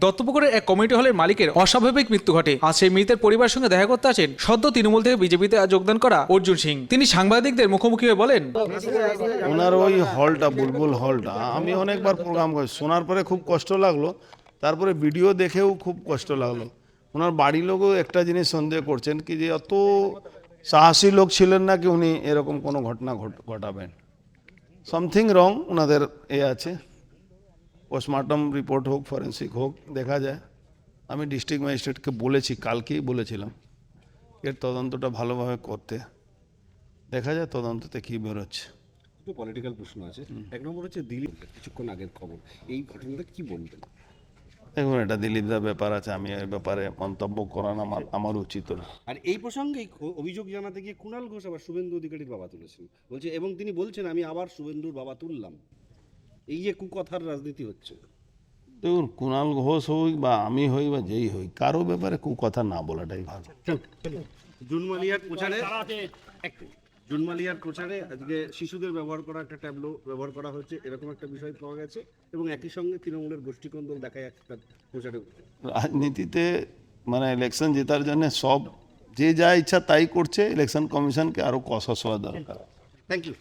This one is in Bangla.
দত্তপুকুরের এক কমিউনিটি হলের মালিকের অস্বাভাবিক মৃত্যু ঘটে। আজ সেই মৃতের পরিবারের সঙ্গে দেখা করতে আসেন সদ্য তৃণমূল থেকে বিজেপিতে যোগদান করা অর্জুন সিং। তিনি সাংবাদিকদের মুখোমুখি হয়ে বলেন, ওনার ওই হলটা, বুলবুল হলটা, আমি অনেকবার প্রোগ্রাম করি শোনার পরে খুব কষ্ট লাগল, তারপরে ভিডিও দেখেও খুব কষ্ট লাগল। ওনার বাড়ির লোকও একটা জিনিস সন্দেহ করছেন কি যে অত সাহসী লোক ছিলেন না কি উনি এরকম কোনো ঘটনা ঘট- ঘটাবেন। সামথিং রং ওনাদের এ আছে। পোস্টমর্টম রিপোর্ট হোক ফরেন্সিক হোক দেখা যায়। আমি ডিস্ট্রিক্ট ম্যাজিস্ট্রেটকে বলেছি কালকেই বলেছিলাম এর তদন্তটা ভালোভাবে করতে। দেখা যায় তদন্ততে কী বেরোচ্ছে। দুটো পলিটিক্যাল প্রশ্ন আছে। এক নম্বর হচ্ছে দিলীপ কিছুক্ষণ আগের খবর। এই ঘটনাটা কি বলবেন? দেখুন এটা দিলীপদার ব্যাপার আছে আমি এই ব্যাপারে মন্তব্য করানো আমার আমার উচিত না আর এই প্রসঙ্গেই অভিযোগ জানাতে গিয়ে কুণাল ঘোষ আবার শুভেন্দু অধিকারীর বাবা তুলেছেন। বলছে এবং তিনি বলছেন আমি আবার শুভেন্দুর বাবা তুললাম। এই যে কুকথার রাজনীতি হচ্ছে। দেখুন কুণাল ঘোষ হই বা আমি হই বা যেই হই কারও ব্যাপারে কু কথা না বলাটাই ভালো। জুনমালিয়ার প্রচারে জুনমালিয়ার প্রচারে আজকে শিশুদের ব্যবহার করা একটা ট্যাবলো ব্যবহার করা হচ্ছে এরকম একটা বিষয় পাওয়া গেছে এবং একই সঙ্গে তৃণমূলের গোষ্ঠীকন্দল দেখা যাচ্ছে প্রচারে রাজনীতিতে মানে ইলেকশন জেতার জন্য সব যে যা ইচ্ছা তাই করছে ইলেকশন কমিশনকে আরও কষা হওয়া দরকার। Thank you